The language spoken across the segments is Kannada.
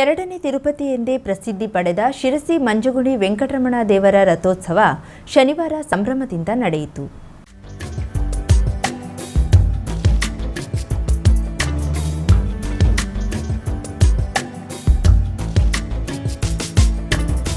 ಎರಡನೇ ತಿರುಪತಿ ಎಂದೇ ಪ್ರಸಿದ್ಧಿ ಪಡೆದ ಶಿರಸಿ ಮಂಜುಗುಡಿ ವೆಂಕಟರಮಣ ದೇವರ ರಥೋತ್ಸವ ಶನಿವಾರ ಸಂಭ್ರಮದಿಂದ ನಡೆಯಿತು.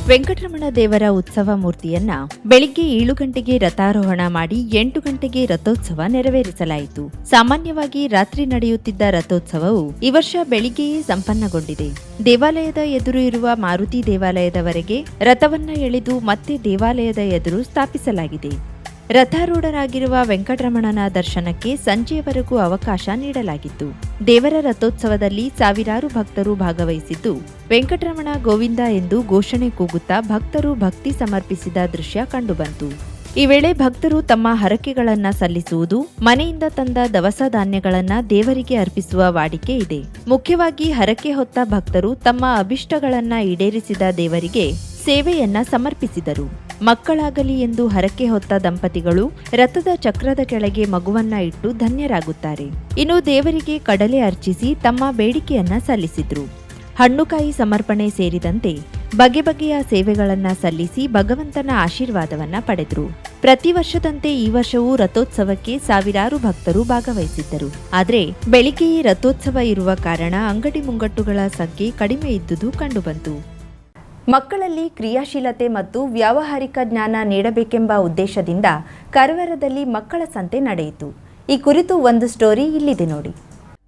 ವೆಂಕಟರಮಣ ದೇವರ ಉತ್ಸವ ಮೂರ್ತಿಯನ್ನ ಬೆಳಿಗ್ಗೆ ಏಳು ಗಂಟೆಗೆ ರಥಾರೋಹಣ ಮಾಡಿ ಎಂಟು ಗಂಟೆಗೆ ರಥೋತ್ಸವ ನೆರವೇರಿಸಲಾಯಿತು. ಸಾಮಾನ್ಯವಾಗಿ ರಾತ್ರಿ ನಡೆಯುತ್ತಿದ್ದ ರಥೋತ್ಸವವು ಈ ವರ್ಷ ಬೆಳಿಗ್ಗೆಯೇ ಸಂಪನ್ನಗೊಂಡಿದೆ. ದೇವಾಲಯದ ಎದುರು ಇರುವ ಮಾರುತಿ ದೇವಾಲಯದವರೆಗೆ ರಥವನ್ನ ಎಳೆದು ಮತ್ತೆ ದೇವಾಲಯದ ಎದುರು ಸ್ಥಾಪಿಸಲಾಗಿದೆ. ರಥಾರೂಢರಾಗಿರುವ ವೆಂಕಟರಮಣನ ದರ್ಶನಕ್ಕೆ ಸಂಜೆಯವರೆಗೂ ಅವಕಾಶ ನೀಡಲಾಗಿತ್ತು. ದೇವರ ರಥೋತ್ಸವದಲ್ಲಿ ಸಾವಿರಾರು ಭಕ್ತರು ಭಾಗವಹಿಸಿದ್ದು, ವೆಂಕಟರಮಣ ಗೋವಿಂದ ಎಂದು ಘೋಷಣೆ ಕೂಗುತ್ತಾ ಭಕ್ತರು ಭಕ್ತಿ ಸಮರ್ಪಿಸಿದ ದೃಶ್ಯ ಕಂಡುಬಂತು. ಈ ವೇಳೆ ಭಕ್ತರು ತಮ್ಮ ಹರಕೆಗಳನ್ನ ಸಲ್ಲಿಸುವುದು, ಮನೆಯಿಂದ ತಂದ ದವಸ ಧಾನ್ಯಗಳನ್ನ ದೇವರಿಗೆ ಅರ್ಪಿಸುವ ವಾಡಿಕೆ ಇದೆ. ಮುಖ್ಯವಾಗಿ ಹರಕೆ ಹೊತ್ತ ಭಕ್ತರು ತಮ್ಮ ಅಭಿಷ್ಟಗಳನ್ನ ಈಡೇರಿಸಿದ ದೇವರಿಗೆ ಸೇವೆಯನ್ನ ಸಮರ್ಪಿಸಿದರು. ಮಕ್ಕಳಾಗಲಿ ಎಂದು ಹರಕೆ ಹೊತ್ತ ದಂಪತಿಗಳು ರಥದ ಚಕ್ರದ ಕೆಳಗೆ ಮಗುವನ್ನ ಇಟ್ಟು ಧನ್ಯರಾಗುತ್ತಾರೆ. ಇನ್ನು ದೇವರಿಗೆ ಕಡಲೆ ಅರ್ಚಿಸಿ ತಮ್ಮ ಬೇಡಿಕೆಯನ್ನ ಸಲ್ಲಿಸಿದ್ರು. ಹಣ್ಣುಕಾಯಿ ಸಮರ್ಪಣೆ ಸೇರಿದಂತೆ ಬಗೆ ಬಗೆಯ ಸೇವೆಗಳನ್ನ ಸಲ್ಲಿಸಿ ಭಗವಂತನ ಆಶೀರ್ವಾದವನ್ನ ಪಡೆದ್ರು. ಪ್ರತಿ ವರ್ಷದಂತೆ ಈ ವರ್ಷವೂ ರಥೋತ್ಸವಕ್ಕೆ ಸಾವಿರಾರು ಭಕ್ತರು ಭಾಗವಹಿಸಿದ್ದರು. ಆದರೆ ಬೆಳಿಗ್ಗೆಯೇ ರಥೋತ್ಸವ ಇರುವ ಕಾರಣ ಅಂಗಡಿ ಮುಂಗಟ್ಟುಗಳ ಸಂಖ್ಯೆ ಕಡಿಮೆ ಇದ್ದುದು ಕಂಡುಬಂತು. ಮಕ್ಕಳಲ್ಲಿ ಕ್ರಿಯಾಶೀಲತೆ ಮತ್ತು ವ್ಯಾವಹಾರಿಕ ಜ್ಞಾನ ನೀಡಬೇಕೆಂಬ ಉದ್ದೇಶದಿಂದ ಕಾರವಾರದಲ್ಲಿ ಮಕ್ಕಳ ಸಂತೆ ನಡೆಯಿತು. ಈ ಕುರಿತು ಒಂದು ಸ್ಟೋರಿ ಇಲ್ಲಿದೆ ನೋಡಿ.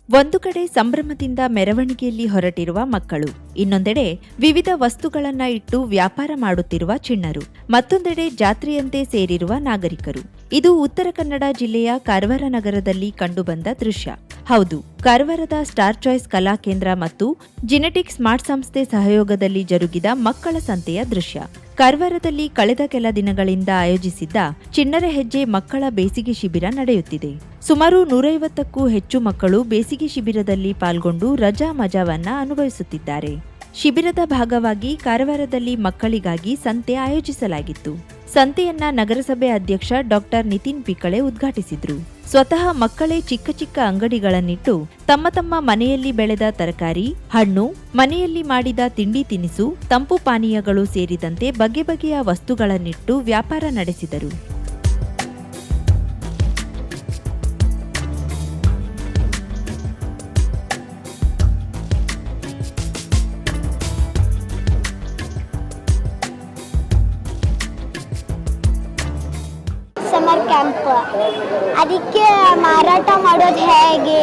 ಒಂದು ಕಡೆ ಸಂಭ್ರಮದಿಂದ ಮೆರವಣಿಗೆಯಲ್ಲಿ ಹೊರಟಿರುವ ಮಕ್ಕಳು, ಇನ್ನೊಂದೆಡೆ ವಿವಿಧ ವಸ್ತುಗಳನ್ನ ಇಟ್ಟು ವ್ಯಾಪಾರ ಮಾಡುತ್ತಿರುವ ಚಿಣ್ಣರು, ಮತ್ತೊಂದೆಡೆ ಜಾತ್ರೆಯಂತೆ ಸೇರಿರುವ ನಾಗರಿಕರು. ಇದು ಉತ್ತರ ಕನ್ನಡ ಜಿಲ್ಲೆಯ ಕಾರವಾರ ನಗರದಲ್ಲಿ ಕಂಡುಬಂದ ದೃಶ್ಯ. ಹೌದು, ಕಾರವಾರದ ಸ್ಟಾರ್ ಚಾಯ್ಸ್ ಕಲಾ ಕೇಂದ್ರ ಮತ್ತು ಜಿನೆಟಿಕ್ ಸ್ಮಾರ್ಟ್ ಸಂಸ್ಥೆ ಸಹಯೋಗದಲ್ಲಿ ಜರುಗಿದ ಮಕ್ಕಳ ಸಂತೆಯ ದೃಶ್ಯ. ಕಾರವಾರದಲ್ಲಿ ಕಳೆದ ಕೆಲ ದಿನಗಳಿಂದ ಆಯೋಜಿಸಿದ್ದ ಚಿಣ್ಣರ ಹೆಜ್ಜೆ ಮಕ್ಕಳ ಬೇಸಿಗೆ ಶಿಬಿರ ನಡೆಯುತ್ತಿದೆ. ಸುಮಾರು ನೂರೈವತ್ತಕ್ಕೂ ಹೆಚ್ಚು ಮಕ್ಕಳು ಬೇಸಿಗೆ ಶಿಬಿರದಲ್ಲಿ ಪಾಲ್ಗೊಂಡು ರಜಾ ಮಜಾವನ್ನ ಅನುಭವಿಸುತ್ತಿದ್ದಾರೆ. ಶಿಬಿರದ ಭಾಗವಾಗಿ ಕಾರವಾರದಲ್ಲಿ ಮಕ್ಕಳಿಗಾಗಿ ಸಂತೆ ಆಯೋಜಿಸಲಾಗಿತ್ತು. ಸಂತೆಯನ್ನ ನಗರಸಭೆ ಅಧ್ಯಕ್ಷ ಡಾಕ್ಟರ್ ನಿತಿನ್ ಪಿಕಳೆ ಉದ್ಘಾಟಿಸಿದ್ರು. ಸ್ವತಃ ಮಕ್ಕಳೇ ಚಿಕ್ಕ ಚಿಕ್ಕ ಅಂಗಡಿಗಳನ್ನಿಟ್ಟು ತಮ್ಮ ತಮ್ಮ ಮನೆಯಲ್ಲಿ ಬೆಳೆದ ತರಕಾರಿ, ಹಣ್ಣು, ಮನೆಯಲ್ಲಿ ಮಾಡಿದ ತಿಂಡಿ ತಿನಿಸು, ತಂಪು ಪಾನೀಯಗಳು ಸೇರಿದಂತೆ ಬಗೆ ಬಗೆಯ ವಸ್ತುಗಳನ್ನಿಟ್ಟು ವ್ಯಾಪಾರ ನಡೆಸಿದರು. ಸಮರ್ ಕ್ಯಾಂಪ್ ಅದಕ್ಕೆ ಮಾರಾಟ ಮಾಡೋದು ಹೇಗೆ?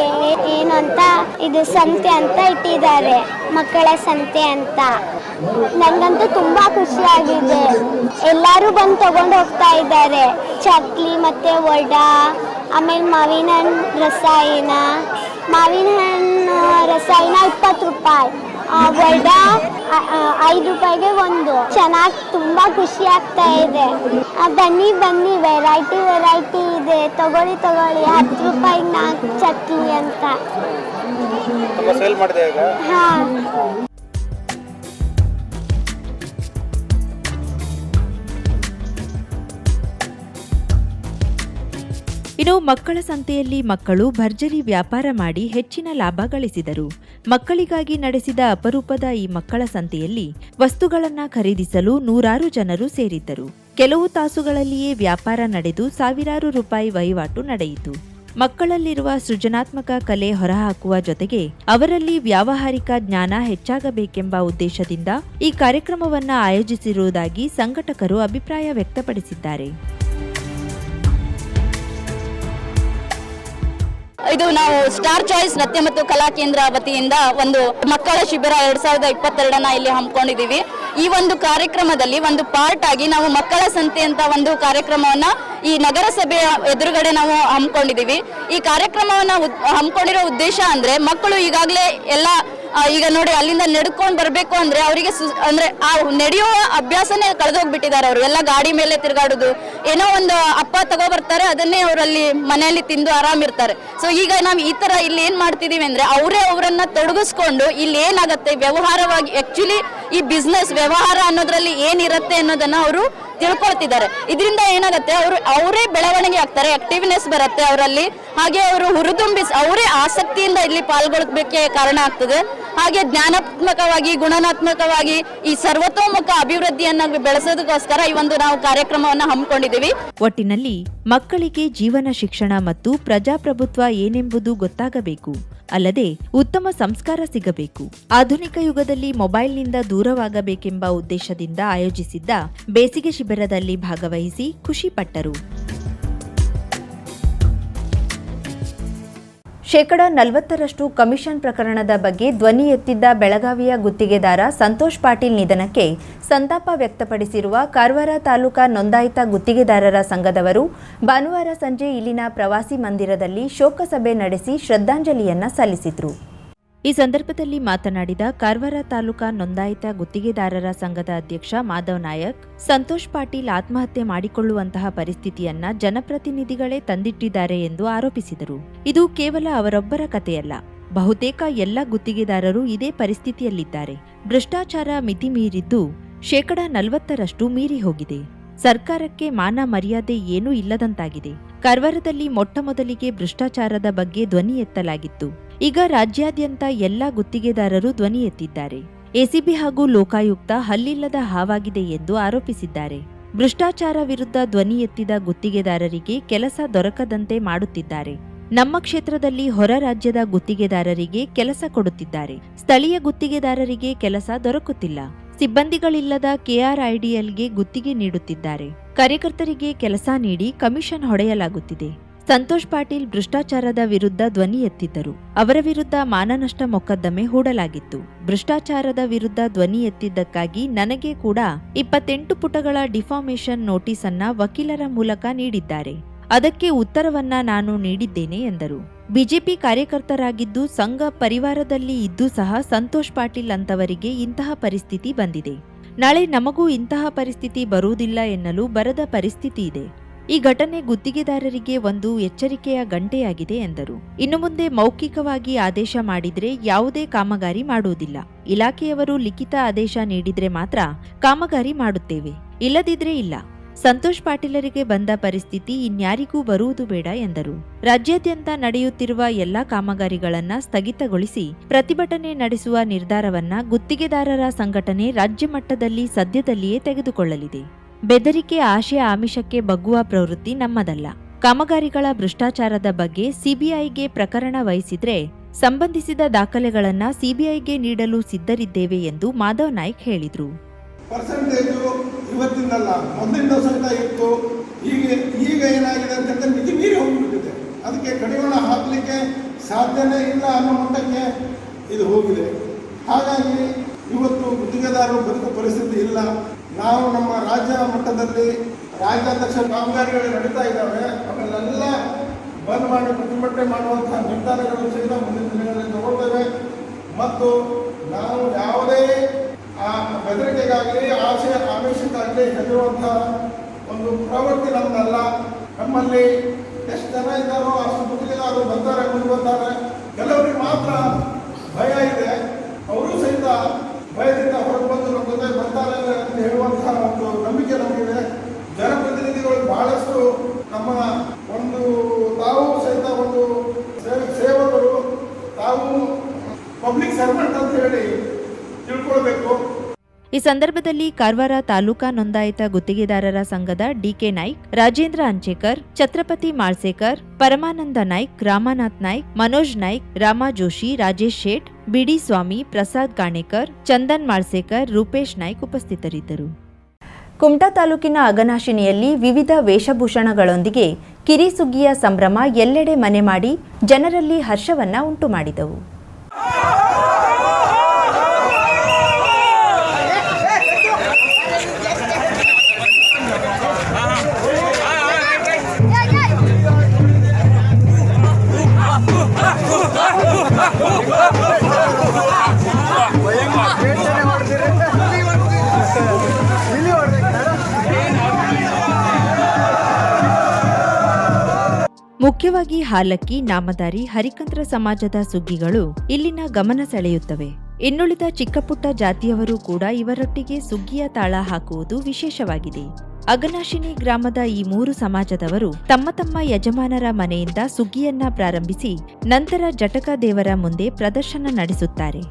ಏನು ಅಂತ ಇದು ಸಂತೆ ಅಂತ ಇಟ್ಟಿದ್ದಾರೆ. ಮಕ್ಕಳ ಸಂತೆ ಅಂತ. ನಂಗಂತೂ ತುಂಬಾ ಖುಷಿ ಖುಷಿಯಾಗಿದೆ. ಎಲ್ಲರೂ ಬಂದು ತಗೊಂಡು ಹೋಗ್ತಾ ಇದ್ದಾರೆ. ಚಕ್ಲಿ ಮತ್ತೆ ವಡ, ಆಮೇಲೆ ಮಾವಿನ ಹಣ್ಣು ರಸಾಯನ. ಮಾವಿನ ಹಣ್ಣು ರಸಾಯನ ಇಪ್ಪತ್ತು ರೂಪಾಯಿ. ವಡಾ ಐದು ರೂಪಾಯಿಗೆ ಒಂದು. ಚೆನ್ನಾಗಿ ತುಂಬ ಖುಷಿ ಆಗ್ತಾ ಇದೆ. ಬನ್ನಿ ಬನ್ನಿ ವೆರೈಟಿ ವೆರೈಟಿ ಇದೆ. ತಗೊಳ್ಳಿ ತಗೊಳ್ಳಿ. ಹತ್ತು ರೂಪಾಯಿ ನಾಲ್ಕು ಚಟ್ನಿ ಅಂತ. ಹಾಂ. ಇನ್ನು ಮಕ್ಕಳ ಸಂತೆಯಲ್ಲಿ ಮಕ್ಕಳು ಭರ್ಜರಿ ವ್ಯಾಪಾರ ಮಾಡಿ ಹೆಚ್ಚಿನ ಲಾಭ ಗಳಿಸಿದರು. ಮಕ್ಕಳಿಗಾಗಿ ನಡೆಸಿದ ಅಪರೂಪದ ಈ ಮಕ್ಕಳ ಸಂತೆಯಲ್ಲಿ ವಸ್ತುಗಳನ್ನ ಖರೀದಿಸಲು ನೂರಾರು ಜನರು ಸೇರಿದ್ದರು. ಕೆಲವು ತಾಸುಗಳಲ್ಲಿಯೇ ವ್ಯಾಪಾರ ನಡೆದು ಸಾವಿರಾರು ರೂಪಾಯಿ ವಹಿವಾಟು ನಡೆಯಿತು. ಮಕ್ಕಳಲ್ಲಿರುವ ಸೃಜನಾತ್ಮಕ ಕಲೆ ಹೊರಹಾಕುವ ಜೊತೆಗೆ ಅವರಲ್ಲಿ ವ್ಯಾವಹಾರಿಕ ಜ್ಞಾನ ಹೆಚ್ಚಾಗಬೇಕೆಂಬ ಉದ್ದೇಶದಿಂದ ಈ ಕಾರ್ಯಕ್ರಮವನ್ನು ಆಯೋಜಿಸಿರುವುದಾಗಿ ಸಂಘಟಕರು ಅಭಿಪ್ರಾಯ ವ್ಯಕ್ತಪಡಿಸಿದ್ದಾರೆ. ಇದು ನಾವು ಸ್ಟಾರ್ ಚಾಯ್ಸ್ ನೃತ್ಯ ಮತ್ತು ಕಲಾ ಕೇಂದ್ರ ವತಿಯಿಂದ ಒಂದು ಮಕ್ಕಳ ಶಿಬಿರ ಎರಡ್ ಸಾವಿರದ ಇಪ್ಪತ್ತೆರಡನ ಇಲ್ಲಿ ಹಮ್ಮಿಕೊಂಡಿದ್ದೀವಿ. ಈ ಒಂದು ಕಾರ್ಯಕ್ರಮದಲ್ಲಿ ಒಂದು ಪಾರ್ಟ್ ಆಗಿ ನಾವು ಮಕ್ಕಳ ಸಂತೆ ಅಂತ ಒಂದು ಕಾರ್ಯಕ್ರಮವನ್ನ ಈ ನಗರಸಭೆಯ ಎದುರುಗಡೆ ನಾವು ಹಮ್ಮಿಕೊಂಡಿದ್ದೀವಿ. ಈ ಕಾರ್ಯಕ್ರಮವನ್ನ ಹಮ್ಮಿಕೊಂಡಿರೋ ಉದ್ದೇಶ ಅಂದ್ರೆ ಮಕ್ಕಳು ಈಗಾಗಲೇ ಎಲ್ಲ ಈಗ ನೋಡಿ, ಅಲ್ಲಿಂದ ನಡ್ಕೊಂಡು ಬರಬೇಕು ಅಂದ್ರೆ ಅವರಿಗೆ ಅಂದ್ರೆ ಆ ನಡೆಯುವ ಅಭ್ಯಾಸನೇ ಕಳೆದೋಗ್ಬಿಟ್ಟಿದ್ದಾರೆ ಅವರು. ಎಲ್ಲ ಗಾಡಿ ಮೇಲೆ ತಿರುಗಾಡುದು. ಏನೋ ಒಂದು ಅಪ್ಪ ತಗೋ ಬರ್ತಾರೆ, ಅದನ್ನೇ ಅವರಲ್ಲಿ ಮನೆಯಲ್ಲಿ ತಿಂದು ಆರಾಮಿರ್ತಾರೆ ಸೊ ಈಗ ನಾವು ಈ ತರ ಇಲ್ಲಿ ಏನ್ ಮಾಡ್ತಿದೀವಿ ಅಂದ್ರೆ ಅವರೇ ಅವರನ್ನ ತೊಡಗಿಸ್ಕೊಂಡು ಇಲ್ಲಿ ಏನಾಗತ್ತೆ, ವ್ಯವಹಾರವಾಗಿ ಆಕ್ಚುಲಿ ಈ ಬಿಸ್ನೆಸ್ ವ್ಯವಹಾರ ಅನ್ನೋದ್ರಲ್ಲಿ ಏನಿರುತ್ತೆ ಅನ್ನೋದನ್ನ ಅವರು ತಿಳ್ಕೊಳ್ತಿದ್ದಾರೆ. ಇದರಿಂದ ಏನಾಗುತ್ತೆ, ಅವರು, ಅವರೇ ಬೆಳವಣಿಗೆ ಆಗ್ತಾರೆ ಆಕ್ಟಿವ್ನೆಸ್ ಬರುತ್ತೆ ಅವರಲ್ಲಿ. ಹಾಗೆ ಅವರು ಹುರಿದುಂಬಿಸಿ, ಅವರೇ ಆಸಕ್ತಿಯಿಂದ ಇಲ್ಲಿ ಪಾಲ್ಗೊಳ್ಬೇಕೆ ಕಾರಣ ಆಗ್ತದೆ. ಹಾಗೆ ಜ್ಞಾನಾತ್ಮಕವಾಗಿ, ಗುಣನಾತ್ಮಕವಾಗಿ ಈ ಸರ್ವತೋಮುಖ ಅಭಿವೃದ್ಧಿಯನ್ನ ಬೆಳೆಸೋದಕ್ಕೋಸ್ಕರ ಈ ಒಂದು ನಾವು ಕಾರ್ಯಕ್ರಮವನ್ನ ಹಮ್ಮಿಕೊಂಡಿದ್ದೀವಿ. ಒಟ್ಟಿನಲ್ಲಿ ಮಕ್ಕಳಿಗೆ ಜೀವನ ಶಿಕ್ಷಣ ಮತ್ತು ಪ್ರಜಾಪ್ರಭುತ್ವ ಏನೆಂಬುದು ಗೊತ್ತಾಗಬೇಕು. ಅಲ್ಲದೆ ಉತ್ತಮ ಸಂಸ್ಕಾರ ಸಿಗಬೇಕು. ಆಧುನಿಕ ಯುಗದಲ್ಲಿ ಮೊಬೈಲ್ನಿಂದ ದೂರವಾಗಬೇಕೆಂಬ ಉದ್ದೇಶದಿಂದ ಆಯೋಜಿಸಿದ್ದ ಬೇಸಿಗೆ ಶಿಬಿರದಲ್ಲಿ ಭಾಗವಹಿಸಿ ಖುಷಿಪಟ್ಟರು ಶೇಕಡ ನಲವತ್ತರಷ್ಟು ಕಮಿಷನ್ ಪ್ರಕರಣದ ಬಗ್ಗೆ ಧ್ವನಿ ಎತ್ತಿದ್ದ ಬೆಳಗಾವಿಯ ಗುತ್ತಿಗೆದಾರ ಸಂತೋಷ್ ಪಾಟೀಲ್ ನಿಧನಕ್ಕೆ ಸಂತಾಪ ವ್ಯಕ್ತಪಡಿಸಿರುವ ಕಾರವಾರ ತಾಲೂಕಾ ನೋಂದಾಯಿತ ಗುತ್ತಿಗೆದಾರರ ಸಂಘದವರು ಭಾನುವಾರ ಸಂಜೆ ಇಲ್ಲಿನ ಪ್ರವಾಸಿ ಮಂದಿರದಲ್ಲಿ ಶೋಕಸಭೆ ನಡೆಸಿ ಶ್ರದ್ಧಾಂಜಲಿಯನ್ನ ಸಲ್ಲಿಸಿದ್ರು. ಈ ಸಂದರ್ಭದಲ್ಲಿ ಮಾತನಾಡಿದ ಕಾರವಾರ ತಾಲೂಕಾ ನೋಂದಾಯಿತ ಗುತ್ತಿಗೆದಾರರ ಸಂಘದ ಅಧ್ಯಕ್ಷ ಮಾಧವ್ ನಾಯಕ್, ಸಂತೋಷ್ ಪಾಟೀಲ್ ಆತ್ಮಹತ್ಯೆ ಮಾಡಿಕೊಳ್ಳುವಂತಹ ಪರಿಸ್ಥಿತಿಯನ್ನ ಜನಪ್ರತಿನಿಧಿಗಳೇ ತಂದಿಟ್ಟಿದ್ದಾರೆ ಎಂದು ಆರೋಪಿಸಿದರು. ಇದು ಕೇವಲ ಅವರೊಬ್ಬರ ಕಥೆಯಲ್ಲ ಬಹುತೇಕ ಎಲ್ಲ ಗುತ್ತಿಗೆದಾರರು ಇದೇ ಪರಿಸ್ಥಿತಿಯಲ್ಲಿದ್ದಾರೆ. ಭ್ರಷ್ಟಾಚಾರ ಮಿತಿ ಮೀರಿದ್ದು ಶೇಕಡ ನಲವತ್ತರಷ್ಟು ಮೀರಿ ಹೋಗಿದೆ. ಸರ್ಕಾರಕ್ಕೆ ಮಾನ ಮರ್ಯಾದೆ ಏನೂ ಇಲ್ಲದಂತಾಗಿದೆ. ಕಾರವಾರದಲ್ಲಿ ಮೊಟ್ಟಮೊದಲಿಗೆ ಭ್ರಷ್ಟಾಚಾರದ ಬಗ್ಗೆ ಧ್ವನಿ ಎತ್ತಲಾಗಿತ್ತು. ಈಗ ರಾಜ್ಯಾದ್ಯಂತ ಎಲ್ಲ ಗುತ್ತಿಗೆದಾರರು ಧ್ವನಿ ಎತ್ತಿದ್ದಾರೆ. ಎಸಿಬಿ ಹಾಗೂ ಲೋಕಾಯುಕ್ತ ಹಲ್ಲಿಲ್ಲದ ಹಾವಾಗಿದೆ ಎಂದು ಆರೋಪಿಸಿದ್ದಾರೆ. ಭ್ರಷ್ಟಾಚಾರ ವಿರುದ್ಧ ಧ್ವನಿ ಎತ್ತಿದ ಗುತ್ತಿಗೆದಾರರಿಗೆ ಕೆಲಸ ದೊರಕದಂತೆ ಮಾಡುತ್ತಿದ್ದಾರೆ. ನಮ್ಮ ಕ್ಷೇತ್ರದಲ್ಲಿ ಹೊರ ರಾಜ್ಯದ ಗುತ್ತಿಗೆದಾರರಿಗೆ ಕೆಲಸ ಕೊಡುತ್ತಿದ್ದಾರೆ. ಸ್ಥಳೀಯ ಗುತ್ತಿಗೆದಾರರಿಗೆ ಕೆಲಸ ದೊರಕುತ್ತಿಲ್ಲ. ಸಿಬ್ಬಂದಿಗಳಿಲ್ಲದ ಕೆಆರ್ಐಡಿಎಲ್ಗೆ ಗುತ್ತಿಗೆ ನೀಡುತ್ತಿದ್ದಾರೆ. ಕಾರ್ಯಕರ್ತರಿಗೆ ಕೆಲಸ ನೀಡಿ ಕಮಿಷನ್ ಹೊಡೆಯಲಾಗುತ್ತಿದೆ. ಸಂತೋಷ್ ಪಾಟೀಲ್ ಭ್ರಷ್ಟಾಚಾರದ ವಿರುದ್ಧ ಧ್ವನಿ ಎತ್ತಿದ್ದರು. ಅವರ ವಿರುದ್ಧ ಮಾನನಷ್ಟ ಮೊಕದ್ದಮೆ ಹೂಡಲಾಗಿತ್ತು. ಭ್ರಷ್ಟಾಚಾರದ ವಿರುದ್ಧ ಧ್ವನಿ ಎತ್ತಿದ್ದಕ್ಕಾಗಿ ನನಗೆ ಕೂಡ ಇಪ್ಪತ್ತೆಂಟು ಪುಟಗಳ ಡಿಫಾಮೇಷನ್ ನೋಟಿಸ್ ಅನ್ನ ವಕೀಲರ ಮೂಲಕ ನೀಡಿದ್ದಾರೆ. ಅದಕ್ಕೆ ಉತ್ತರವನ್ನ ನಾನು ನೀಡಿದ್ದೇನೆ ಎಂದರು. ಬಿಜೆಪಿ ಕಾರ್ಯಕರ್ತರಾಗಿದ್ದು ಸಂಘ ಪರಿವಾರದಲ್ಲಿ ಇದ್ದು ಸಹ ಸಂತೋಷ್ ಪಾಟೀಲ್ ಅಂತವರಿಗೆ ಇಂತಹ ಪರಿಸ್ಥಿತಿ ಬಂದಿದೆ. ನಾಳೆ ನಮಗೂ ಇಂತಹ ಪರಿಸ್ಥಿತಿ ಬರುವುದಿಲ್ಲ ಎನ್ನಲು ಬರದ ಪರಿಸ್ಥಿತಿ ಇದೆ. ಈ ಘಟನೆ ಗುತ್ತಿಗೆದಾರರಿಗೆ ಒಂದು ಎಚ್ಚರಿಕೆಯ ಗಂಟೆಯಾಗಿದೆ ಎಂದರು. ಇನ್ನು ಮುಂದೆ ಮೌಖಿಕವಾಗಿ ಆದೇಶ ಮಾಡಿದರೆ ಯಾವುದೇ ಕಾಮಗಾರಿ ಮಾಡುವುದಿಲ್ಲ. ಇಲಾಖೆಯವರು ಲಿಖಿತ ಆದೇಶ ನೀಡಿದರೆ ಮಾತ್ರ ಕಾಮಗಾರಿ ಮಾಡುತ್ತೇವೆ. ಇಲ್ಲದಿದ್ರೆ ಇಲ್ಲ. ಸಂತೋಷ್ ಪಾಟೀಲರಿಗೆ ಬಂದ ಪರಿಸ್ಥಿತಿ ಇನ್ಯಾರಿಗೂ ಬರುವುದು ಬೇಡ ಎಂದರು. ರಾಜ್ಯಾದ್ಯಂತ ನಡೆಯುತ್ತಿರುವ ಎಲ್ಲಾ ಕಾಮಗಾರಿಗಳನ್ನ ಸ್ಥಗಿತಗೊಳಿಸಿ ಪ್ರತಿಭಟನೆ ನಡೆಸುವ ನಿರ್ಧಾರವನ್ನ ಗುತ್ತಿಗೆದಾರರ ಸಂಘಟನೆ ರಾಜ್ಯ ಮಟ್ಟದಲ್ಲಿ ಸದ್ಯದಲ್ಲಿಯೇ ತೆಗೆದುಕೊಳ್ಳಲಿದೆ. ಬೆದರಿಕೆ ಆಶಯ ಆಮಿಷಕ್ಕೆ ಬಗ್ಗುವ ಪ್ರವೃತ್ತಿ ನಮ್ಮದಲ್ಲ. ಕಾಮಗಾರಿಗಳ ಭ್ರಷ್ಟಾಚಾರದ ಬಗ್ಗೆ ಸಿಬಿಐಗೆ ಪ್ರಕರಣ ವಹಿಸಿದ್ರೆ ಸಂಬಂಧಿಸಿದ ದಾಖಲೆಗಳನ್ನ ಸಿಬಿಐಗೆ ನೀಡಲು ಸಿದ್ಧರಿದ್ದೇವೆ ಎಂದು ಮಾಧವ್ ನಾಯ್ಕ್ ಹೇಳಿದ್ರು. ಪರ್ಸೆಂಟೇಜು ಇವತ್ತಿಂದಲ್ಲ, ಮೊದಲಿಂದ ಸಹಿತ ಇತ್ತು. ಈಗ ಈಗ ಏನಾಗಿದೆ ಅಂತಂದ್ರೆ ಮಿತಿ ಮೀರಿ ಹೋಗಿಬಿಟ್ಟಿದೆ. ಅದಕ್ಕೆ ಕಡಿವಾಣ ಹಾಕಲಿಕ್ಕೆ ಸಾಧ್ಯನೇ ಇಲ್ಲ ಅನ್ನೋ ಮಟ್ಟಕ್ಕೆ ಇದು ಹೋಗಿದೆ. ಹಾಗಾಗಿ ಇವತ್ತು ಗುತ್ತಿಗೆದಾರರು ಬದುಕು ಪರಿಸ್ಥಿತಿ ಇಲ್ಲ. ನಾವು ನಮ್ಮ ರಾಜ್ಯ ಮಟ್ಟದಲ್ಲಿ ರಾಜ್ಯಾಧ್ಯಕ್ಷ ಕಾಮಗಾರಿಗಳು ನಡೀತಾ ಇದ್ದಾವೆ. ಅವನ್ನೆಲ್ಲ ಬಂದ್ ಮಾಡಿ ಪ್ರತಿಭಟನೆ ಮಾಡುವಂತಹ ನಿರ್ಧಾರಗಳು ಸಹಿತ ಮುಂದಿನ ದಿನಗಳಲ್ಲಿ ತಗೊಳ್ತೇವೆ. ಮತ್ತು ನಾವು ಯಾವುದೇ, ಆ ಬೆದರಿಕೆಗಾಗಲಿ ಆಸೆ ಆವೇಶಕ್ಕಾಗಲಿ ಹೆದರುವಂತಹ ಒಂದು ಪ್ರವೃತ್ತಿ ನಮ್ಮಲ್ಲ ನಮ್ಮಲ್ಲಿ ಎಷ್ಟು ಜನ ಇದ್ದಾರೋ, ಅಷ್ಟು ಗುತ್ತಿಗೆದಾರರು ಬರ್ತಾರೆ ಮುಂದೆ ಕೆಲವರಿಗೆ ಮಾತ್ರ ಭಯ ಇದೆ. ಅವರು ಸಹಿತ ಭಯದಿಂದ ಹೊರಗೆ ಬಂದು ನಮ್ಮ ಜೊತೆ ಬರ್ತಾರೆ ಅಂತ ಹೇಳುವಂತಹ ಒಂದು ನಂಬಿಕೆ ನಮಗಿದೆ ಜನಪ್ರತಿನಿಧಿಗಳು ಬಹಳಷ್ಟು ನಮ್ಮ ಒಂದು ತಾವು ಸಹಿತ ಒಂದು ಸೇವ- ಸೇವಕರು ತಾವು ಪಬ್ಲಿಕ್ ಸರ್ವೆಂಟ್ ಅಂತ ಹೇಳಿ ತಿಳ್ಕೊಳ್ಬೇಕು ಈ ಸಂದರ್ಭದಲ್ಲಿ ಕಾರವಾರ ತಾಲೂಕಾ ನೋಂದಾಯಿತ ಗುತ್ತಿಗೆದಾರರ ಸಂಘದ ಡಿಕೆ ನಾಯ್ಕ್, ರಾಜೇಂದ್ರ ಅಂಚೇಕರ್, ಛತ್ರಪತಿ ಮಾಳ್ಸೇಕರ್, ಪರಮಾನಂದ ನಾಯ್ಕ್, ರಾಮನಾಥ್ ನಾಯ್ಕ್, ಮನೋಜ್ ನಾಯ್ಕ್, ರಾಮ ಜೋಶಿ, ರಾಜೇಶ್ ಶೇಟ್, ಬಿಡಿ ಸ್ವಾಮಿ, ಪ್ರಸಾದ್ ಗಾಣೇಕರ್, ಚಂದನ್ ಮಾಳ್ಸೇಕರ್, ರೂಪೇಶ್ ನಾಯ್ಕ್ ಉಪಸ್ಥಿತರಿದ್ದರು. ಕುಮಟಾ ತಾಲೂಕಿನ ಅಗನಾಶಿನಿಯಲ್ಲಿ ವಿವಿಧ ವೇಷಭೂಷಣಗಳೊಂದಿಗೆ ಕಿರಿಸುಗ್ಗಿಯ ಸಂಭ್ರಮ ಎಲ್ಲೆಡೆ ಮನೆ ಮಾಡಿ ಜನರಲ್ಲಿ ಹರ್ಷವನ್ನ ಉಂಟು ಮಾಡಿದವು ಮುಖ್ಯವಾಗಿ ಹಾಲಕ್ಕಿ ನಾಮದಾರಿ ಹರಿಕಂತ್ರ ಸಮಾಜದ ಸುಗ್ಗಿಗಳು ಇಲ್ಲಿನ ಗಮನ ಸೆಳೆಯುತ್ತವೆ. ಇನ್ನುಳಿದ ಚಿಕ್ಕಪುಟ್ಟ ಜಾತಿಯವರು ಕೂಡ ಇವರೊಟ್ಟಿಗೆ ಸುಗ್ಗಿಯ ತಾಳ ಹಾಕುವುದು ವಿಶೇಷವಾಗಿದೆ. ಅಗನಾಶಿನಿ ಗ್ರಾಮದ ಈ ಮೂರು ಸಮಾಜದವರು ತಮ್ಮ ತಮ್ಮ ಯಜಮಾನರ ಮನೆಯಿಂದ ಸುಗ್ಗಿಯನ್ನ ಪ್ರಾರಂಭಿಸಿ ನಂತರ ಜಟಕ ದೇವರ ಮುಂದೆ ಪ್ರದರ್ಶನ ನಡೆಸುತ್ತಾರೆ.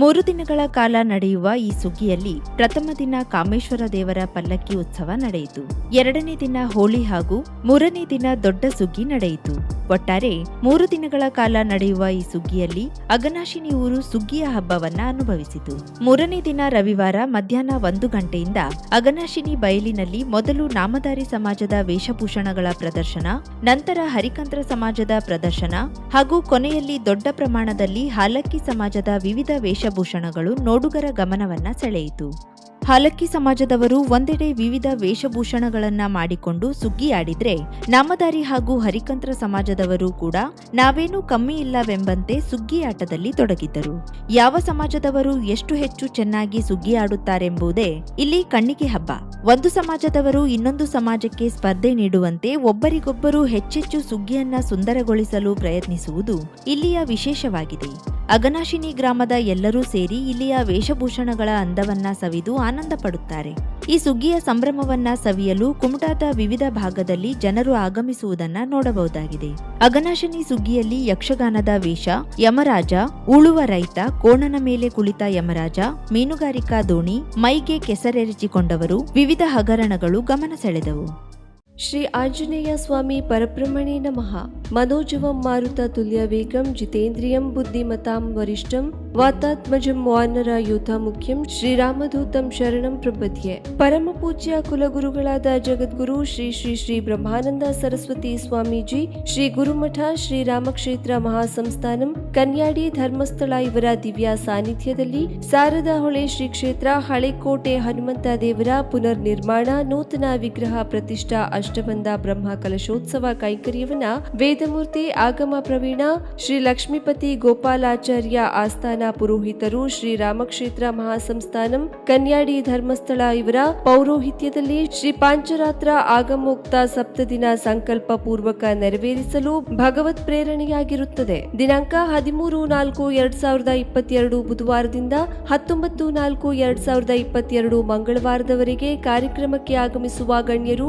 ಮೂರು ದಿನಗಳ ಕಾಲ ನಡೆಯುವ ಈ ಸುಗ್ಗಿಯಲ್ಲಿ ಪ್ರಥಮ ದಿನ ಕಾಮೇಶ್ವರ ದೇವರ ಪಲ್ಲಕ್ಕಿ ಉತ್ಸವ ನಡೆಯಿತು. ಎರಡನೇ ದಿನ ಹೋಳಿ ಹಾಗೂ ಮೂರನೇ ದಿನ ದೊಡ್ಡ ಸುಗ್ಗಿ ನಡೆಯಿತು. ಒಟ್ಟಾರೆ ಮೂರು ದಿನಗಳ ಕಾಲ ನಡೆಯುವ ಈ ಸುಗ್ಗಿಯಲ್ಲಿ ಅಗನಾಶಿನಿ ಊರು ಸುಗ್ಗಿಯ ಹಬ್ಬವನ್ನ ಅನುಭವಿಸಿತು. ಮೂರನೇ ದಿನ ರವಿವಾರ ಮಧ್ಯಾಹ್ನ ಒಂದು ಗಂಟೆಯಿಂದ ಅಗನಾಶಿನಿ ಬಯಲಿನಲ್ಲಿ ಮೊದಲು ನಾಮಧಾರಿ ಸಮಾಜದ ವೇಷಭೂಷಣಗಳ ಪ್ರದರ್ಶನ, ನಂತರ ಹರಿಕಂತ್ರ ಸಮಾಜದ ಪ್ರದರ್ಶನ ಹಾಗೂ ಕೊನೆಯಲ್ಲಿ ದೊಡ್ಡ ಪ್ರಮಾಣದಲ್ಲಿ ಹಾಲಕ್ಕಿ ಸಮಾಜದ ವಿವಿಧ ವೇಷಭೂಷಣಗಳು ನೋಡುಗರ ಗಮನವನ್ನ ಸೆಳೆಯಿತು. ಹಾಲಕ್ಕಿ ಸಮಾಜದವರು ಒಂದೆಡೆ ವಿವಿಧ ವೇಷಭೂಷಣಗಳನ್ನ ಮಾಡಿಕೊಂಡು ಸುಗ್ಗಿಯಾಡಿದ್ರೆ ನಾಮದಾರಿ ಹಾಗೂ ಹರಿಕಂತ್ರ ಸಮಾಜದವರು ಕೂಡ ನಾವೇನೂ ಕಮ್ಮಿ ಇಲ್ಲವೆಂಬಂತೆ ಸುಗ್ಗಿಯಾಟದಲ್ಲಿ ತೊಡಗಿದ್ದರು. ಯಾವ ಸಮಾಜದವರು ಎಷ್ಟು ಹೆಚ್ಚು ಚೆನ್ನಾಗಿ ಸುಗ್ಗಿ ಆಡುತ್ತಾರೆಂಬುದೇ ಇಲ್ಲಿ ಕಣ್ಣಿಗೆ ಹಬ್ಬ. ಒಂದು ಸಮಾಜದವರು ಇನ್ನೊಂದು ಸಮಾಜಕ್ಕೆ ಸ್ಪರ್ಧೆ ನೀಡುವಂತೆ ಒಬ್ಬರಿಗೊಬ್ಬರು ಹೆಚ್ಚೆಚ್ಚು ಸುಗ್ಗಿಯನ್ನ ಸುಂದರಗೊಳಿಸಲು ಪ್ರಯತ್ನಿಸುವುದು ಇಲ್ಲಿಯ ವಿಶೇಷವಾಗಿದೆ. ಅಗನಾಶಿನಿ ಗ್ರಾಮದ ಎಲ್ಲರೂ ಸೇರಿ ಇಲ್ಲಿಯ ವೇಷಭೂಷಣಗಳ ಅಂದವನ್ನ ಸವಿದು ಆನಂದ ಪಡುತ್ತಾರೆ. ಈ ಸುಗ್ಗಿಯ ಸಂಭ್ರಮವನ್ನ ಸವಿಯಲು ಕುಮಟಾದ ವಿವಿಧ ಭಾಗದಲ್ಲಿ ಜನರು ಆಗಮಿಸುವುದನ್ನ ನೋಡಬಹುದಾಗಿದೆ. ಅಗನಾಶಿನಿ ಸುಗ್ಗಿಯಲ್ಲಿ ಯಕ್ಷಗಾನದ ವೇಷ, ಯಮರಾಜ, ಉಳುವ ರೈತ, ಕೋಣನ ಮೇಲೆ ಕುಳಿತ ಯಮರಾಜ, ಮೀನುಗಾರಿಕಾ ದೋಣಿ, ಮೈಗೆ ಕೆಸರೆರಚಿಕೊಂಡವರು ವಿವಿಧ ಹಗರಣಗಳು ಗಮನ ಸೆಳೆದವು. ಶ್ರೀ ಆಂಜನೇಯ ಸ್ವಾಮಿ ಪರಬ್ರಹ್ಮಣೇ ನಮಃ. ಮನೋಜವಂ ಮಾರುತ ತುಲ್ಯ ವೇಗಂ ಜಿತೇಂದ್ರಿಯಂ ಬುದ್ಧಿಮತಾಂ ವರಿಷ್ಠಂ ವಾತಾತ್ಮಜಂ ವಾನರ ಯೋಧ ಮುಖ್ಯಂ ಶ್ರೀರಾಮಧೂತಂ ಶರಣಂ ಪ್ರಪದ್ಯೆ ಪರಮ ಪೂಜ್ಯ ಕುಲಗುರುಗಳಾದ ಜಗದ್ಗುರು ಶ್ರೀ ಶ್ರೀ ಶ್ರೀ ಬ್ರಹ್ಮಾನಂದ ಸರಸ್ವತಿ ಸ್ವಾಮೀಜಿ, ಶ್ರೀ ಗುರುಮಠ ಶ್ರೀ ರಾಮಕ್ಷೇತ್ರ ಮಹಾಸಂಸ್ಥಾನಂ, ಕನ್ಯಾಡಿ ಧರ್ಮಸ್ಥಳ ಇವರ ದಿವ್ಯ ಸಾನ್ನಿಧ್ಯದಲ್ಲಿ ಸಾರದಾ ಹೊಳೆ ಶ್ರೀ ಕ್ಷೇತ್ರ ಹಳೆಕೋಟೆ ಹನುಮಂತ ದೇವರ ಪುನರ್ ನಿರ್ಮಾಣ ನೂತನ ವಿಗ್ರಹ ಪ್ರತಿಷ್ಠಾ ಅಷ್ಟಬಂಧ ಬ್ರಹ್ಮ ಕಲಶೋತ್ಸವ ಕೈಂಕರ್ಯವನ್ನ ವೇದಮೂರ್ತಿ ಆಗಮ ಪ್ರವೀಣ ಶ್ರೀ ಲಕ್ಷ್ಮೀಪತಿ ಗೋಪಾಲಾಚಾರ್ಯ ಆಸ್ಥಾನ ಪುರೋಹಿತರು ಶ್ರೀ ರಾಮಕ್ಷೇತ್ರ ಮಹಾಸಂಸ್ಥಾನಂ ಕನ್ಯಾಡಿ ಧರ್ಮಸ್ಥಳ ಇವರ ಪೌರೋಹಿತ್ಯದಲ್ಲಿ ಶ್ರೀ ಪಾಂಚರಾತ್ರ ಆಗಮೋಕ್ತ ಸಪ್ತದಿನ ಸಂಕಲ್ಪ ಪೂರ್ವಕ ನೆರವೇರಿಸಲು ಭಗವತ್ ಪ್ರೇರಣೆಯಾಗಿರುತ್ತದೆ. ದಿನಾಂಕ ಹದಿಮೂರು ನಾಲ್ಕು ಎರಡ್ ಸಾವಿರದ ಇಪ್ಪತ್ತೆರಡು ಬುಧವಾರದಿಂದ ಹತ್ತೊಂಬತ್ತು ನಾಲ್ಕು ಎರಡ್ ಸಾವಿರದ ಇಪ್ಪತ್ತೆರಡು ಮಂಗಳವಾರದವರೆಗೆ ಕಾರ್ಯಕ್ರಮಕ್ಕೆ ಆಗಮಿಸುವ ಗಣ್ಯರು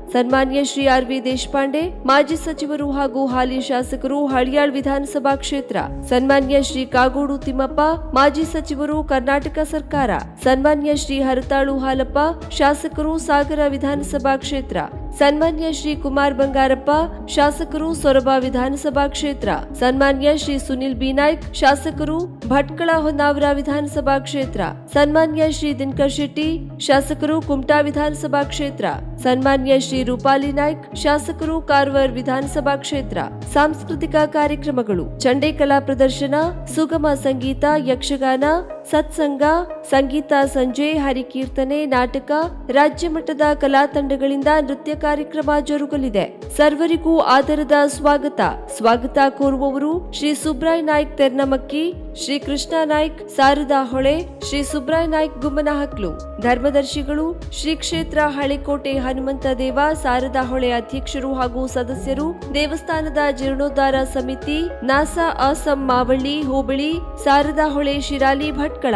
ಸನ್ಮಾನ್ಯ ಶ್ರೀ ಆರ್ ವಿ ದೇಶಪಾಂಡೆ, ಮಾಜಿ ಸಚಿವರು ಹಾಗೂ ಹಾಲಿ ಶಾಸಕರು ಹಳಿಯಾಳ್ ವಿಧಾನಸಭಾ ಕ್ಷೇತ್ರ. ಸನ್ಮಾನ್ಯ ಶ್ರೀ ಕಾಗೋಡು ತಿಮ್ಮಪ್ಪ, ಮಾಜಿ ಸಚಿವರು ಕರ್ನಾಟಕ ಸರ್ಕಾರ. ಸನ್ಮಾನ್ಯ ಶ್ರೀ ಹರತಾಳು ಹಾಲಪ್ಪ, ಶಾಸಕರು ಸಾಗರ ವಿಧಾನಸಭಾ ಕ್ಷೇತ್ರ. ಸನ್ಮಾನ್ಯ ಶ್ರೀ ಕುಮಾರ್ ಬಂಗಾರಪ್ಪ, ಶಾಸಕರು ಸೊರಬ ವಿಧಾನಸಭಾ ಕ್ಷೇತ್ರ. ಸನ್ಮಾನ್ಯ ಶ್ರೀ ಸುನಿಲ್ ಬಿನಾಯ್ಕ್ ಶಾಸಕರು ಭಟ್ಕಳ ಹೊನ್ನಾವರ ವಿಧಾನಸಭಾ ಕ್ಷೇತ್ರ. ಸನ್ಮಾನ್ಯ ಶ್ರೀ ದಿನಕರ್ ಶೆಟ್ಟಿ, ಶಾಸಕರು ಕುಮಟಾ ವಿಧಾನಸಭಾ ಕ್ಷೇತ್ರ. ಸನ್ಮಾನ್ಯ ಶ್ರೀ ರೂಪಾಲಿ ನಾಯ್ಕ್, ಶಾಸಕರು ಕಾರವಾರ ವಿಧಾನಸಭಾ ಕ್ಷೇತ್ರ, ಸಾಂಸ್ಕೃತಿಕ ಕಾರ್ಯಕ್ರಮಗಳು ಚಂಡೆ ಕಲಾ ಪ್ರದರ್ಶನ, ಸುಗಮ ಸಂಗೀತ, ಯಕ್ಷಗಾನ, ಸತ್ಸಂಗ, ಸಂಗೀತ ಸಂಜೆ, ಹರಿಕೀರ್ತನೆ, ನಾಟಕ, ರಾಜ್ಯ ಮಟ್ಟದ ಕಲಾ ತಂಡಗಳಿಂದ ನೃತ್ಯ ಕಾರ್ಯಕ್ರಮ ಜರುಗಲಿದೆ. ಸರ್ವರಿಗೂ ಆದರದ ಸ್ವಾಗತ. ಸ್ವಾಗತ ಕೋರುವವರು ಶ್ರೀ ಸುಬ್ರಾಯ್ ನಾಯ್ಕ್ ತೆರ್ನಮಕ್ಕಿ, ಶ್ರೀ ಕೃಷ್ಣ ನಾಯ್ಕ್, ಸಾರದಾ ಹೊಳೆ, ಶ್ರೀ ಸುಬ್ರಾಯ್ ನಾಯ್ಕ್ ಗುಮ್ಮನಹಕ್ಲು. ಧರ್ಮದರ್ಶಿಗಳು ಶ್ರೀ ಕ್ಷೇತ್ರ ಹಳೆಕೋಟೆ ಹನುಮಂತ ದೇವ ಶಾರದಾ ಹೊಳೆ ಅಧ್ಯಕ್ಷರು ಹಾಗೂ ಸದಸ್ಯರು, ದೇವಸ್ಥಾನದ ಜೀರ್ಣೋದ್ಧಾರ ಸಮಿತಿ, ನಾಸಾ ಅಸಂ ಮಾವಳ್ಳಿ, ಹೋಬಳಿ ಶಾರದಾ ಹೊಳೆ ಶಿರಾಲಿ ಭಟ್ಕಳ.